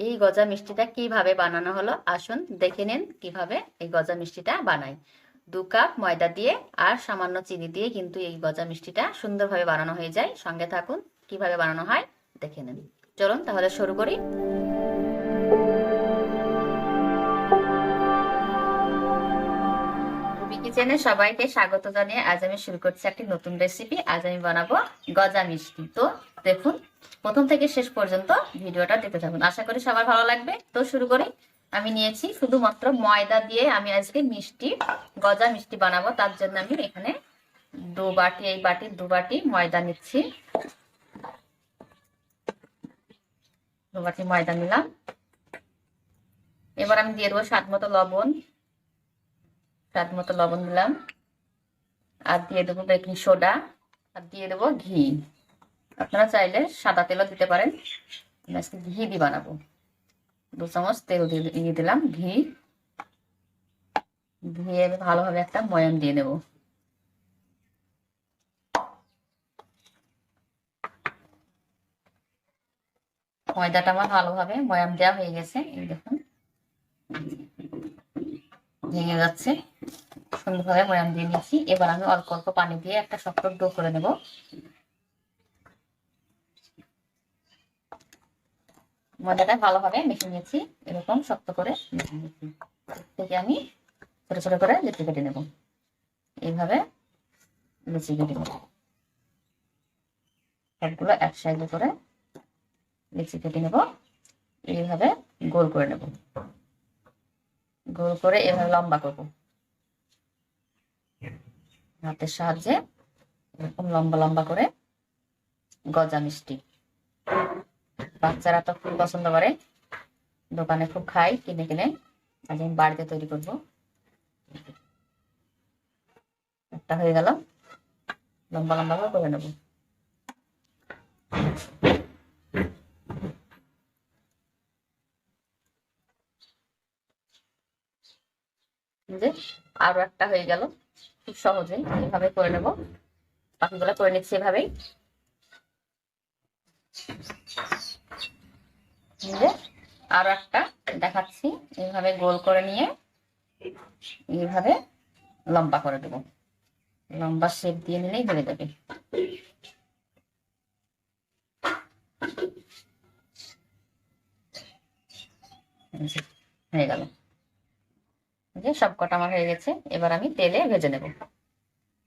এই গজা মিষ্টিটা কীভাবে বানানো হলো? আসুন দেখে নিন কীভাবে এই গজা মিষ্টিটা বানাই। দু কাপ ময়দা দিয়ে আর সামান্য চিনি দিয়ে কিন্তু এই গজা মিষ্টিটা সুন্দরভাবে বানানো হয়ে যায়। সঙ্গে থাকুন, কীভাবে বানানো হয় দেখে নিন। চলুন তাহলে শুরু করি। কিচেনে সবাইকে স্বাগত জানিয়ে আজ আমি শুরু করছি একটি নতুন রেসিপি আজ আমি বানাবো গজা মিষ্টি। তো দেখুন, প্রথম থেকে শেষ পর্যন্ত ভিডিওটা দেখতে থাকুন। আশা করি সবার ভালো লাগবে। তো শুরু করি। আমি নিয়েছি শুধুমাত্র ময়দা দিয়ে আমি আজকে মিষ্টি, গজা মিষ্টি বানাবো। তার জন্য আমি এখানে দু বাটি, এই বাটি, দু বাটি ময়দা নিচ্ছি। দু বাটি ময়দা নিলাম। এবার আমি দিয়ে দেবো স্বাদ মতো লবণ। স্বাদ মতো লবণ দিলাম। আর দিয়ে দেবো বেকিং সোডা আর দিয়ে দেবো ঘি। আপনারা চাইলে সাদা তেলও দিতে পারেন। আজকে ঘি দিয়ে বানাবো। দু চামচ তেল দিয়ে দিলাম ঘি। দিয়ে ভালোভাবে একটা ময়াম দিয়ে নেব। ময়দাটা আমার ভালোভাবে ময়াম দেওয়া হয়ে গেছে। এই দেখুন। ভেঙে যাচ্ছে। সুন্দরভাবে ময়াম দিয়ে নিয়েছি। এবার আমি অল্প অল্প পানি দিয়ে একটা শক্ত ডো করে নেব। ময়দাটা ভালোভাবে মেখে নিয়েছি। এরকম শক্ত করে মেখে নিয়েছি। থেকে আমি ছোট ছোট করে লিচি কেটে নেব। এইভাবে লিচি কেটে নেব। সবগুলো এক সাইজে করে লিচি কেটে নেব। এইভাবে গোল করে নেব। গোল করে এভাবে লম্বা করব। হাতের সাহায্যে এরকম লম্বা লম্বা করে গজা মিষ্টি। বাচ্চারা তো খুব পছন্দ করে। দোকানে খুব খাই কিনে কিনে। আজ আমি বাড়িতে তৈরি করব। একটা হয়ে গেল। লম্বা লম্বা করে করে নেব। আরও একটা হয়ে গেল। খুব সহজে এভাবে করে নেব। বাকিগুলো করে নিচ্ছি এভাবেই। আরও একটা দেখাচ্ছি এইভাবে গোল করে নিয়ে এইভাবে লম্বা করে দেব। লম্বা শেপ দিয়ে নিলেই হয়ে যাবে। হয়ে গেল। যে সব কটা আমার হয়ে গেছে, এবার আমি তেলে ভেজে নেব।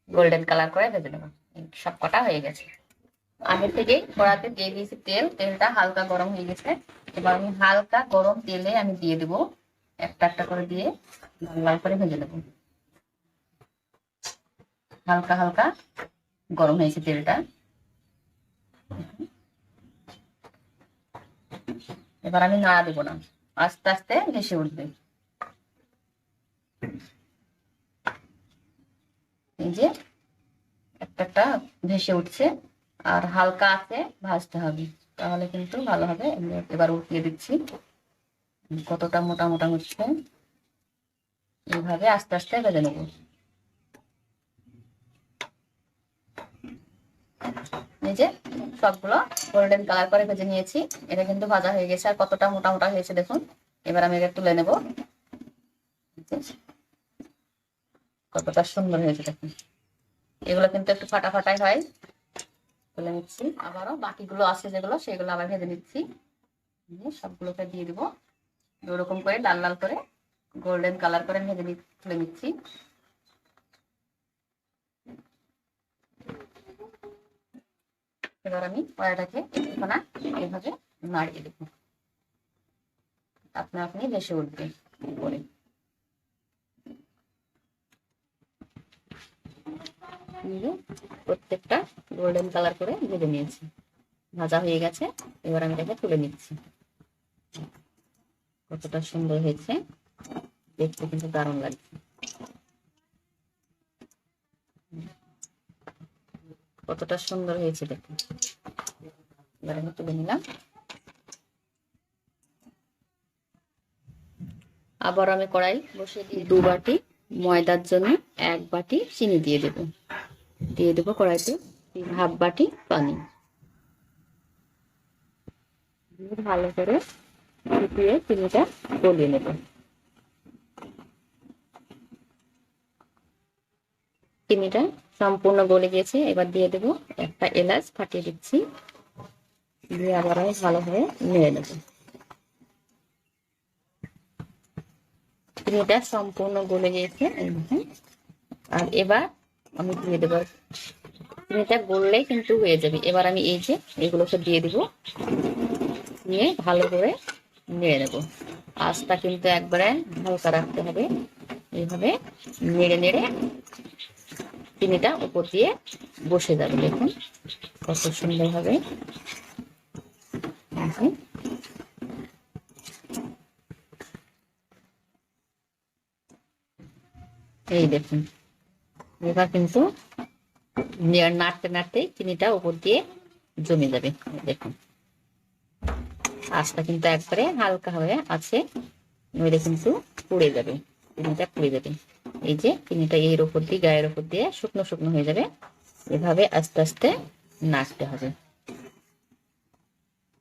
গোল্ডেন কালার করে ভেজে নেব। সব কটা হয়ে গেছে। আগের থেকেই কড়াতে দিয়ে দিয়েছি তেল, তেলটা হালকা গরম হয়ে গেছে। এবার আমি হালকা গরম তেলে আমি দিয়ে দেবো। একটা একটা করে দিয়ে লাল লাল করে ভেজে নেব। হালকা হালকা গরম হয়েছে তেলটা। এবার আমি নাড়া দেবো না। আস্তে আস্তে ভেসে উঠবে এই যে একটা একটা ভেসে উঠছে, আর হালকা আছে, ভাজতে হবে। তাহলে কিন্তু ভালো হবে। এবার উঠিয়ে দিচ্ছি। কতটা মোটা মোটা হচ্ছে এইভাবে আস্তে আস্তে ভেজে নেব। এই যে সবগুলো গোল্ডেন কালার করে ভেজে নিয়েছি। এটা কিন্তু ভাজা হয়ে গেছে, আর কতটা মোটা মোটা হয়েছে দেখুন। এবার আমি এটা তুলে নেব। কতটা সুন্দর হয়েছে দেখুন। এগুলো কিন্তু একটু ফাটা ফাটাই হয়। তুলে নিচ্ছি। আবারও বাকিগুলো আছে যেগুলো, সেগুলো আবার ভেজে নিচ্ছি। সবগুলোকে দিয়ে দিব। ওরকম করে লাল লাল করে গোল্ডেন কালার করে ভেজে তুলে নিচ্ছি। এবার আমি কড়াইটাকে না এইভাবে নাড়িয়ে দেব। আপনি আপনি ভেসে উঠবে করে প্রত্যেকটা গোল্ডেন কালার করে ভেজে নিয়েছি। ভাজা হয়ে গেছে এবার আমি এটাকে তুলে নিচ্ছি। কতটা সুন্দর হয়েছে দেখতে কিন্তু দারুণ লাগছে। কতটা সুন্দর হয়েছে দেখুন এবার আমি তুলে নিলাম। আবার আমি কড়াই বসিয়ে দিই দু বাটি ময়দার জন্য এক বাটি চিনি দিয়ে দেব। দিয়ে দেবো কড়াইতে হাফ বাটি পানি। ভালো করে ফুটিয়ে চিনিটা গলিয়ে নেব। চিনিটা সম্পূর্ণ গলে গিয়েছে এবার দিয়ে দেবো একটা এলাচ ফাটিয়ে দিচ্ছি। দিয়ে আবার আমি ভালোভাবে নেড়ে নেব। চিনিটা সম্পূর্ণ গলে গিয়েছে। আর এবার আমি দিয়ে দেবো। চিনিটা গললে কিন্তু হয়ে যাবে। এবার আমি এই যে এগুলোকে দিয়ে দিব। নিয়ে ভালো করে নেড়ে নেব। আঁচটা কিন্তু একবারে হালকা রাখতে হবে। এইভাবে নেড়ে নেড়ে চিনিটা উপর দিয়ে বসে যাবে। দেখুন কত সুন্দর হবে দেখুন। এই দেখুন। এবার কিন্তু নাড়তে নাড়তে চিনিটা উপর দিয়ে জমে যাবে। দেখুন। আঁচটা কিন্তু একবারে হালকা হয়ে আছে, নইলে কিন্তু পুড়ে যাবে, চিনিটা পুড়ে যাবে। এই যে চিনিটা এর উপর দিয়ে, গায়ের উপর দিয়ে শুকনো শুকনো হয়ে যাবে, এভাবে আস্তে আস্তে নাড়তে হবে।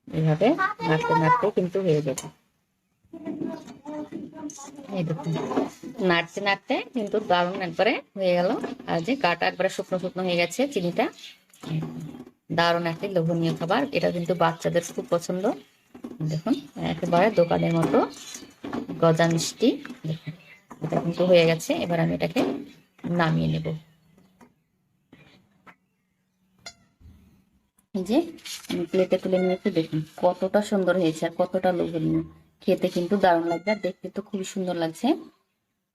এভাবে নাড়তে নাড়তে কিন্তু হয়ে যাবে। এই দেখুন। নাড়তে নাড়তে কিন্তু দারুণ একবারে হয়ে গেল। আর যে গাটা একবারে শুকনো শুকনো হয়ে গেছে চিনিটা। দারুণ একটি লোভনীয় খাবার। এটা কিন্তু বাচ্চাদের খুব পছন্দ। দেখুন, একেবারে দোকানের মতো গজা মিষ্টি। দেখুন, এটা কিন্তু হয়ে গেছে। এবার আমি এটাকে নামিয়ে নেব। এই যে প্লেটে তুলে নিয়েছি। দেখুন, কতটা সুন্দর হয়েছে আর কতটা লোভনীয়। খেতে কিন্তু দারুণ লাগছে আর দেখতে তো খুবই সুন্দর লাগছে।